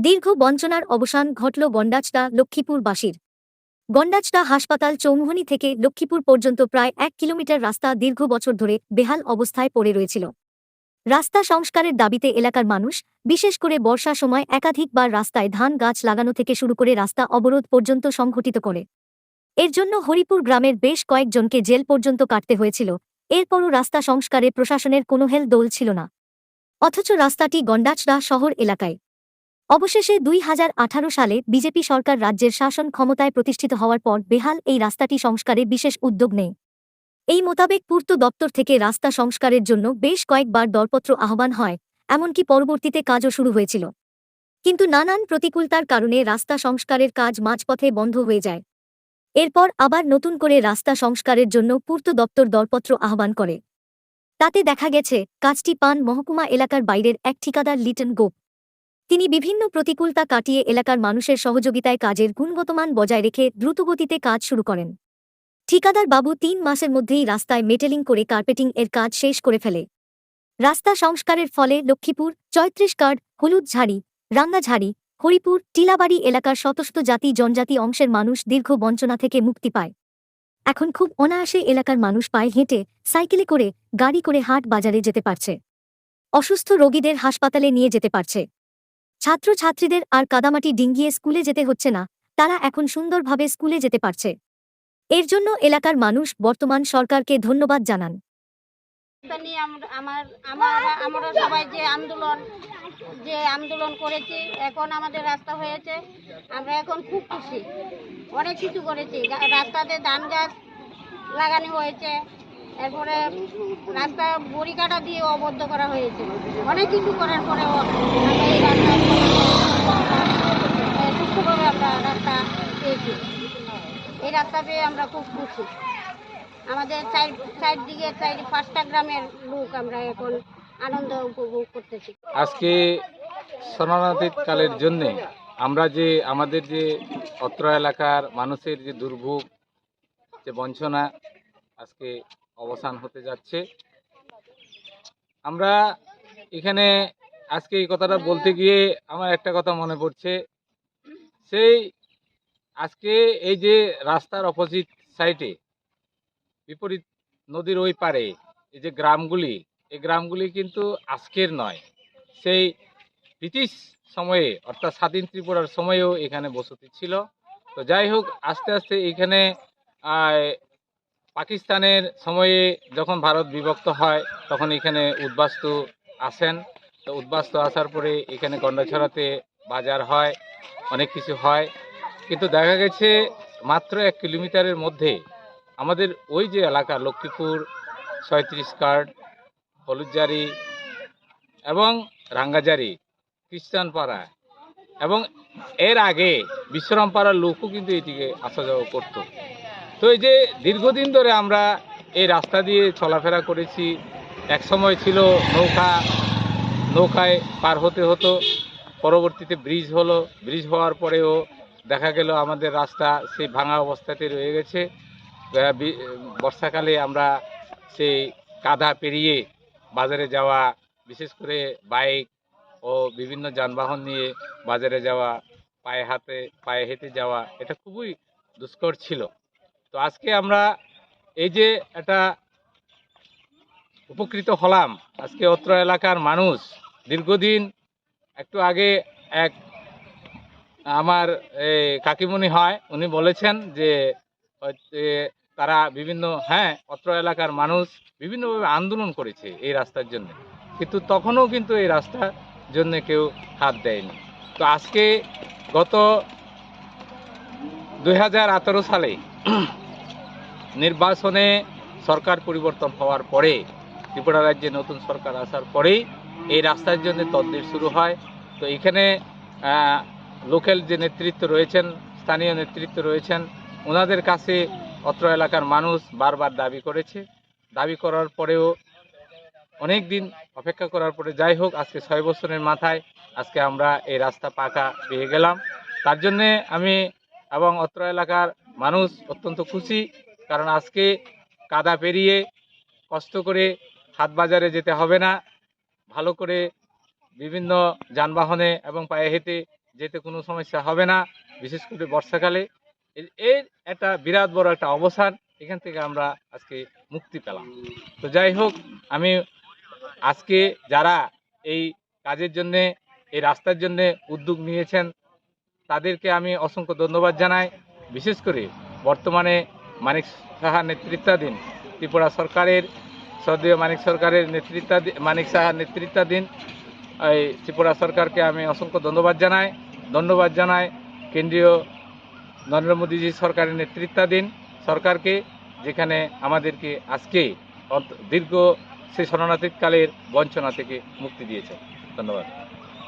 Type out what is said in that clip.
দীর্ঘ বঞ্চনার অবসান ঘটল গন্ডাচড়া লক্ষ্মীপুরবাসীর গন্ডাচড়া হাসপাতাল চৌমুহনী থেকে লক্ষ্মীপুর পর্যন্ত প্রায় এক কিলোমিটার রাস্তা দীর্ঘ বছর ধরে বেহাল অবস্থায় পড়ে রয়েছিল। রাস্তা সংস্কারের দাবিতে এলাকার মানুষ, বিশেষ করে বর্ষা সময় একাধিকবার রাস্তায় ধান গাছ লাগানো থেকে শুরু করে রাস্তা অবরোধ পর্যন্ত সংঘটিত করে। এর জন্য হরিপুর গ্রামের বেশ কয়েকজনকে জেল পর্যন্ত কাটতে হয়েছিল, এরপরও রাস্তা সংস্কারে প্রশাসনের কোনো হেল দোল ছিল না। অথচ রাস্তাটি গন্ডাচড়া শহর এলাকায়। অবশেষে দুই হাজার আঠারো সালে বিজেপি সরকার রাজ্যের শাসন ক্ষমতায় প্রতিষ্ঠিত হওয়ার পর বেহাল এই রাস্তাটি সংস্কারে বিশেষ উদ্যোগ নেয়। এই মোতাবেক পূর্ত দপ্তর থেকে রাস্তা সংস্কারের জন্য বেশ কয়েকবার দরপত্র আহ্বান হয়, এমনকি পরবর্তীতে কাজও শুরু হয়েছিল। কিন্তু নানান প্রতিকূলতার কারণে রাস্তা সংস্কারের কাজ মাঝপথে বন্ধ হয়ে যায়। এরপর আবার নতুন করে রাস্তা সংস্কারের জন্য পূর্ত দপ্তর দরপত্র আহ্বান করে। তাতে দেখা গেছে, কাজটি পান মহকুমা এলাকার বাইরের এক ঠিকাদার লিটন গোপ। তিনি বিভিন্ন প্রতিকূলতা কাটিয়ে এলাকার মানুষের সহযোগিতায় কাজের গুণগতমান বজায় রেখে দ্রুতগতিতে কাজ শুরু করেন। ঠিকাদার বাবু তিন মাসের মধ্যেই রাস্তায় মেটেলিং করে কার্পেটিং এর কাজ শেষ করে ফেলে। রাস্তা সংস্কারের ফলে লক্ষ্মীপুর চৈত্রিশ কার্ড হলুদঝাড়ি, রাঙ্গাঝাড়ি, হরিপুর, টিলাবাড়ি এলাকার শতশত জাতি জনজাতি অংশের মানুষ দীর্ঘ বঞ্চনা থেকে মুক্তি পায়। এখন খুব অনায়াসে এলাকার মানুষ পায়ে হেঁটে সাইকেলে করে, গাড়ি করে হাট বাজারে যেতে পারছে। অসুস্থ রোগীদের হাসপাতালে নিয়ে যেতে পারছে। ছাত্রছাত্রীদের আর কাদামাটি ডিঙ্গিয়ে স্কুলে যেতে হচ্ছে না, তারা এখন সুন্দরভাবে স্কুলে যেতে পারছে। এর জন্য এলাকার মানুষ বর্তমান সরকারকে ধন্যবাদ জানান। সবাই যে আন্দোলন যে আন্দোলন করেছি, এখন আমাদের রাস্তা হয়েছে, আমরা এখন খুব খুশি। অনেক কিছু করেছি, রাস্তাতে ধান গাছ লাগানো হয়েছে এরপরে রাস্তা বড়ি কাটা দিয়ে অবদ্ধ করা হয়েছে। অনেক কিছু করার পরেও আমরা এই রাস্তা সুস্থভাবে আমরা রাস্তা পেয়েছি। এই রাস্তা পেয়ে আমরা খুব খুশি। আমাদের সাইড সাইড দিকে সাইড, পাঁচটা গ্রামের লোক আমরা এখন আনন্দ উপভোগ করতেছি। আজকে স্মরণাতীত কালের জন্যে আমরা যে আমাদের যে অত্র এলাকার মানুষের যে দুর্ভোগ, যে বঞ্চনা, আজকে অবসান হতে যাচ্ছে। আমরা এখানে আজকে এই কথাটা বলতে গিয়ে আমার একটা কথা মনে পড়ছে। সেই আজকে এই যে রাস্তার অপোজিট সাইডে বিপরীত নদীর ওই পারে এই যে গ্রামগুলি, এই গ্রামগুলি কিন্তু আজকের নয়, সেই ব্রিটিশ সময়ে অর্থাৎ স্বাধীন ত্রিপুরার সময়েও এখানে বসতি ছিল। তো যাই হোক, আস্তে আস্তে এখানে পাকিস্তানের সময়ে যখন ভারত বিভক্ত হয়, তখন এখানে উদ্বাস্তু আসেন। তো উদ্বাস্তু আসার পরে এখানে গন্ডাছড়াতে বাজার হয়, অনেক কিছু হয়। কিন্তু দেখা গেছে, মাত্র এক কিলোমিটারের মধ্যে আমাদের ওই যে এলাকা, লক্ষ্মীপুর, ছয়ত্রিশ কার্ড, হলুদজারি এবং রাঙ্গাজারি খ্রিস্টানপাড়া এবং এর আগে বিশ্রামপাড়ার লোকও কিন্তু এটিকে আসা যাওয়া করত। তো এই যে দীর্ঘদিন ধরে আমরা এই রাস্তা দিয়ে চলাফেরা করেছি, এক সময় ছিল নৌকা, নৌকায় পার হতে হতো, পরবর্তীতে ব্রিজ হলো, ব্রিজ হওয়ার পরেও দেখা গেল আমাদের রাস্তা সেই ভাঙা অবস্থাতে রয়ে গেছে। বর্ষাকালে আমরা সেই কাদা পেরিয়ে বাজারে যাওয়া, বিশেষ করে বাইক ও বিভিন্ন যানবাহন নিয়ে বাজারে যাওয়া, পায়ে হাতে, পায়ে হেঁটে যাওয়া, এটা খুবই দুষ্কর ছিল। তো আজকে আমরা এই যে একটা উপকৃত হলাম, আজকে অত্র এলাকার মানুষ, দীর্ঘদিন একটু আগে এক আমার কাকিমণি হয়, উনি বলেছেন যে তারা বিভিন্ন হ্যাঁ অত্র এলাকার মানুষ বিভিন্নভাবে আন্দোলন করেছে এই রাস্তার জন্য। কিন্তু তখনও কিন্তু এই রাস্তার জন্য কেউ হাত দেয়নি। তো আজকে গত দুই সালে নির্বাচনে সরকার পরিবর্তন হওয়ার পরে, ত্রিপুরা রাজ্যে নতুন সরকার আসার পরেই এই রাস্তার জন্য তদবির শুরু হয়। তো এখানে লোকাল যে নেতৃত্ব রয়েছেন, স্থানীয় নেতৃত্ব রয়েছেন, ওনাদের কাছে অত্র এলাকার মানুষ বারবার দাবি করেছে। দাবি করার পরেও অনেক দিন অপেক্ষা করার পরে যাই হোক, আজকে ছয় বছরের মাথায় আজকে আমরা এই রাস্তা পাকা পেয়ে গেলাম। তার জন্যে আমি এবং অত্র এলাকার মানুষ অত্যন্ত খুশি। কারণ আজকে কাদা পেরিয়ে কষ্ট করে হাট বাজারে যেতে হবে না। ভালো করে বিভিন্ন যানবাহনে এবং পায়ে হেঁটে যেতে কোনো সমস্যা হবে না, বিশেষ করে বর্ষাকালে। এর একটা বিরাট বড় একটা অবসান, এখান থেকে আমরা আজকে মুক্তি পেলাম। তো যাই হোক, আমি আজকে যারা এই কাজের জন্যে, এই রাস্তার জন্যে উদ্যোগ নিয়েছেন, তাদেরকে আমি অসংখ্য ধন্যবাদ জানাই। বিশেষ করে বর্তমানে মানিক সাহা নেতৃত্বাধীন ত্রিপুরা সরকারের সদীয় মানিক সরকারের নেতৃত্বাধীন, মানিক সাহা নেতৃত্বাধীন এই ত্রিপুরা সরকারকে আমি অসংখ্য ধন্যবাদ জানাই। ধন্যবাদ জানাই কেন্দ্রীয় নরেন্দ্র মোদীজি সরকারের নেতৃত্বাধীন সরকারকে, যেখানে আমাদেরকে আজকে দীর্ঘ সেই শরণার্থীকালের বঞ্চনা থেকে মুক্তি দিয়েছে। ধন্যবাদ।